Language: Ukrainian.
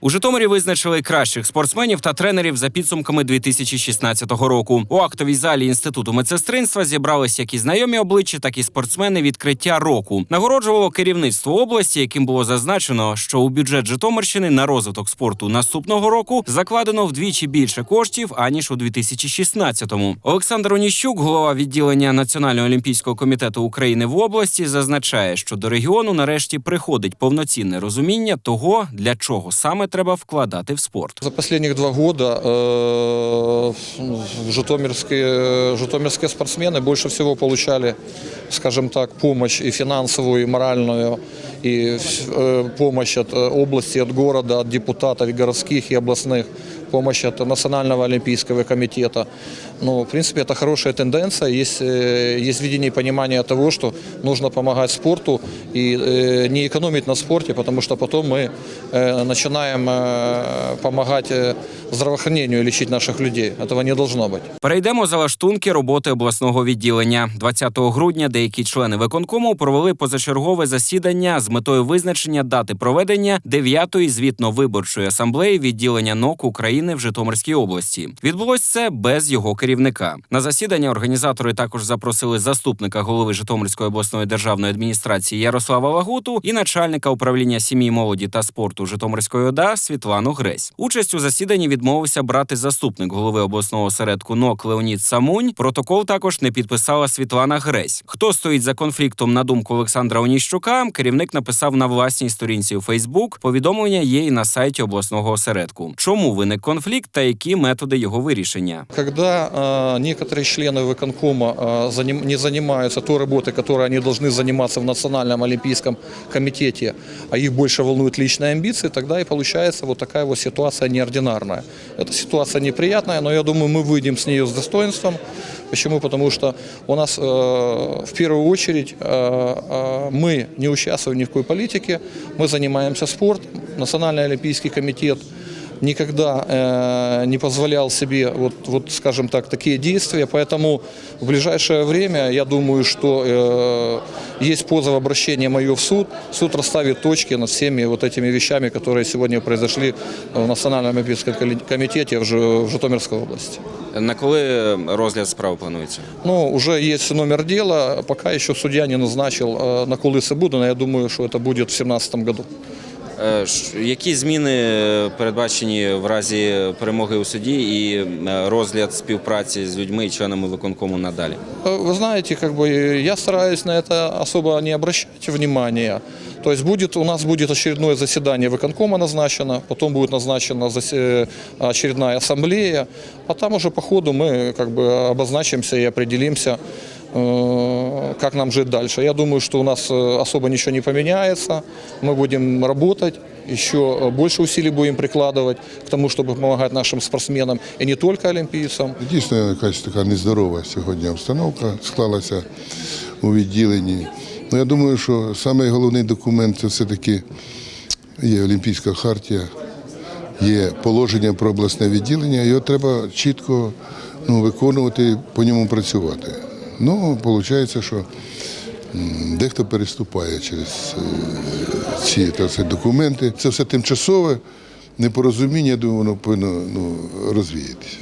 У Житомирі визначили кращих спортсменів та тренерів за підсумками 2016 року. У актовій залі інституту медсестринства зібрались як і знайомі обличчя, так і спортсмени відкриття року. Нагороджувало керівництво області, яким було зазначено, що у бюджет Житомирщини на розвиток спорту наступного року закладено вдвічі більше коштів аніж у 2016-му. Олександр Оніщук, голова відділення Національного олімпійського комітету України в області, зазначає, що до регіону нарешті приходить повноцінне розуміння того, для чого саме треба вкладати в спорт. За последних два года э, житомирские, житомирские спортсмены больше всего получали, скажем так, помощь и финансовую, и моральную, и э, помощь от э, области, от города, от депутатов и городских, и областных, помощь от Национального олимпийского комитета. Ну, в принципе, это хорошая тенденция. Есть, э, есть видение и понимание того, что нужно помогать спорту и э, не экономить на спорте, потому что потом мы э, начинаем э, помогать э, здравоохранению и лечить наших людей. Этого не должно быть. Перейдемо за лаштунки роботи обласного відділення. 20 грудня деякі члени виконкому провели позачергове засідання з метою визначення дати проведення 9-ї звітно-виборчої асамблеї відділення НОК України в Житомирській області. Відбулось це без його керівника. На засідання організатори також запросили заступника голови Житомирської обласної державної адміністрації Ярослава Лагуту і начальника управління сім'ї, молоді та спорту Житомирської ОДА Світлану Гресь. Участь у засіданні відмовився брати заступник голови обласного осередку НОК Леонід Самунь. Протокол також не підписала Світлана Гресь. Хто стоїть за конфліктом на думку Олександра Оніщука, керівник написав на власній сторінці у Фейсбук. Повідомлення є і на сайті обласного осередку. Чому виник конфлікт та які методи його вирішення? Когда э, некоторые члены выконкома э, заним- не занимаются той работой, которой они должны заниматься в Национальном олимпийском комитете, а их больше волнуют личные амбиции, тогда и получается вот такая вот ситуация неординарная. Эта ситуация неприятная, но я думаю, мы выйдем с нее с достоинством. Почему? Потому что у нас э, в первую очередь э, э, мы не участвуем ни в какой политике, мы занимаемся спортом. Национальный олимпийский комитет никогда э, не позволял себе, вот, вот, скажем так, такие действия. Поэтому в ближайшее время, я думаю, что э, есть позов обращения мое в суд. Суд расставит точки над всеми вот этими вещами, которые сегодня произошли в Национальном олимпийском коли- комитете в, Жи- в Житомирской области. На коли розгляд справи планується? Ну, уже есть номер дела, пока еще судья не назначил, э, на коли це буде, но я думаю, что это будет в 2017 году. Е, ш- Які зміни е, передбачені в разі перемоги у суді і е, розгляд співпраці з людьми і членами виконкому надалі? Э, Вы знаете, как бы э, я стараюсь на это особо не обращать внимания. То есть будет, у нас будет очередное заседание выконкома назначено, потом будет назначена засе- очередная ассамблея, а там уже по ходу мы как бы обозначимся и определимся, э, как нам жить дальше. Я думаю, что у нас э, особо ничего не поменяется, мы будем работать, еще э, больше усилий будем прикладывать к тому, чтобы помогать нашим спортсменам и не только олимпийцам. Дійсно, якась така нездорова сьогодні обстановка склалася у відділенні. Ну, я думаю, що самий головний документ це все-таки є Олімпійська хартія, є положення про обласне відділення, його треба чітко ну, виконувати, по ньому працювати. Ну, виходить, що дехто переступає через е, ці так документи. Це все тимчасове непорозуміння, я думаю, воно повинно ну, розвіятися.